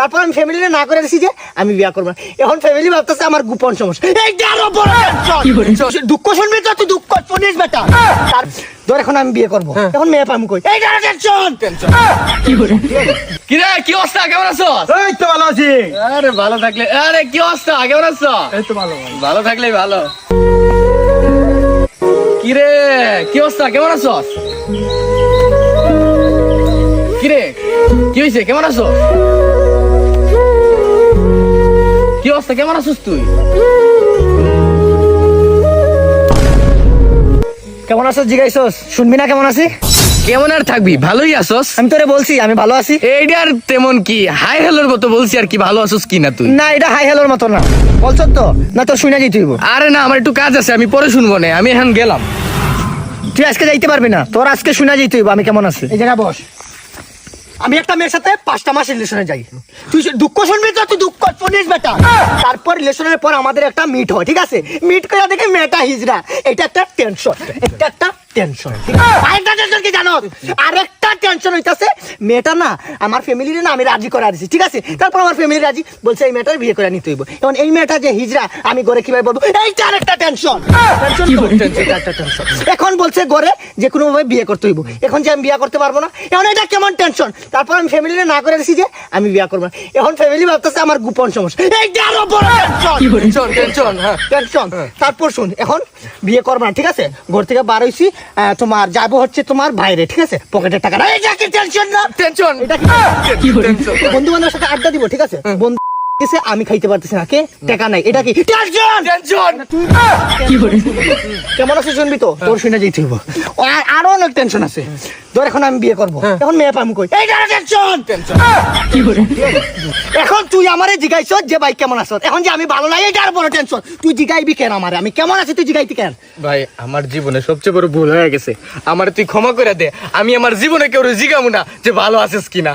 তারপর আমি ফ্যামিলিরে না করে দিছি যে আমি বিয়া করব এখন ফ্যামিলি ভাবতেছে আমার গোপন সমস্যা। এইটা আরও বড় tension। দুঃখ শুনবি তো তুই দুঃখ শুনিস বেটা। তার ধর এখন আমি বিয়ে করব। এখন মেয়ে পাম কই? এইটা টেনশন কিরে কি অবস্থা? কেমন আছো? এই তো ভালো আছি। আরে ভালো থাকলে আরে কি অবস্থা? কেমন আছো? এই তো ভালো ভালো। থাকলেই ভালো। কিরে কি অবস্থা? কেমন আছো? কিরে কি হয়েছে কেমন আছো? কি অবস্থা কেমন আছিস তুই? কেমন আছো জিগাইছস শুনবি না কেমন আছি কেমন আর থাকবি? ভালোই আছোস। আমি তোরে বলছি আমি ভালো আছি। এইটা আর তেমন কি? হাই হ্যালোর মতো বলছি আর কি ভালো আছোস কি না তুই? না এটা হাই হ্যালোর মতো না। বলছ তো না তোর শুনে যেতে হইব। আরে না আমার একটু কাজ আছে আমি পরে শুনব না। আমি এখন গেলাম। তুই আজকে যাইতে পারবি না তোর আজকে শুনে যেতে হইব আমি কেমন আছি। এই জায়গা বস। আমি একটা মেয়ের সাথে পাঁচটা মাস রিলেশনে যাই। তুই দুঃখ শুনবি তো? তুই দুঃখ শুনিস বেটা। তারপর রিলেশনের পর আমাদের একটা মিট হয়, ঠিক আছে? মিট করে দেখে মেয়েটা হিজরা এটা একটা টেনশন এটা একটা টেনশন আরেকটা টেনশন কি জানো আরেকটা টেনশন হইতাছে। মেয়েটা না আমার ফ্যামিলির না আমি রাজি করা দিছি ঠিক আছে? তারপর আমার ফ্যামিলি রাজি বলছে এই মেয়েটার বিয়ে করে নিতে হইব। এখন এই মেয়েটা যে হিজড়া আমি ঘরে কীভাবে বলব? এইটা আরেকটা টেনশন একটা টেনশন এখন বলছে ঘরে যে কোনো ভাবে বিয়ে করতে হইব। এখন যে আমি বিয়ে করতে পারব না এখন এটা কেমন টেনশন তারপর আমি ফ্যামিলিরে না করে দিছি যে আমি বিয়ে করব না। এখন ফ্যামিলি ভাবতেছে আমার গোপন সমস্যা। এইটা আরও বড় টেনশন টেনশন টেনশন তারপর শুন এখন বিয়ে করব না ঠিক আছে? ঘর থেকে বার হইছি তোমার যাব হচ্ছে তোমার বাইরে ঠিক আছে? পকেটের টাকা টেনশন না? টেনশন এটা কি? বন্ধু বান্ধবের সাথে আড্ডা দিব ঠিক আছে? বন্ধু এসে আমি খাইতে পারতেছি না কে? টাকা নাই। এটা কি? টেনশন! টেনশন! কেমন আছে শুনবি তো? তোর শুনে যেতে হইব। আর আরও অনেক টেনশন আছে। ধর এখন আমি বিয়ে করব। এখন মেয়ে পাম কই? এই টেনশন! এখন তুই আমারে জিগাইছ যে ভাই কেমন আছো এখন যে আমি ভালো লাগে এটা আর বড় টেনশন। তুই জিগাইবি কেন আমারে? আমি কেমন আছি তুই জিগাইতি কেন? ভাই আমার জীবনে সবচেয়ে বড় ভুল হয়ে গেছে। আমার তুই ক্ষমা করে দে। আমি আমার জীবনে কেউ জিগামু না যে ভালো আছিস কিনা।